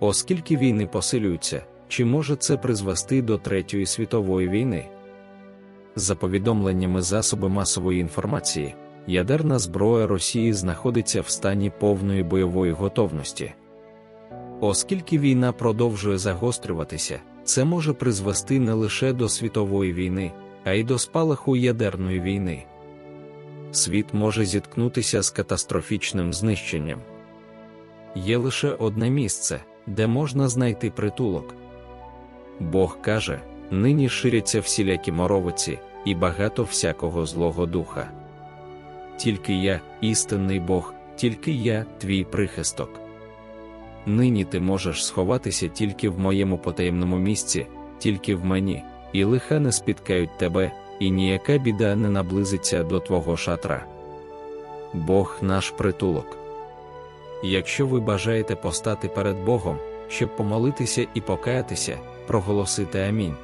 Оскільки війни посилюються, чи може це призвести до Третьої світової війни? За повідомленнями засоби масової інформації, ядерна зброя Росії знаходиться в стані повної бойової готовності. Оскільки війна продовжує загострюватися, це може призвести не лише до світової війни, а й до спалаху ядерної війни. Світ може зіткнутися з катастрофічним знищенням. Є лише одне місце, де можна знайти притулок. Бог каже: нині ширяться всілякі моровиці і багато всякого злого духа. Тільки я, істинний Бог, тільки я, твій прихисток. Нині ти можеш сховатися тільки в моєму потаємному місці, тільки в мені, і лиха не спіткають тебе, і ніяка біда не наблизиться до твого шатра. Бог наш притулок. Якщо ви бажаєте постати перед Богом, щоб помолитися і покаятися, проголосити амінь.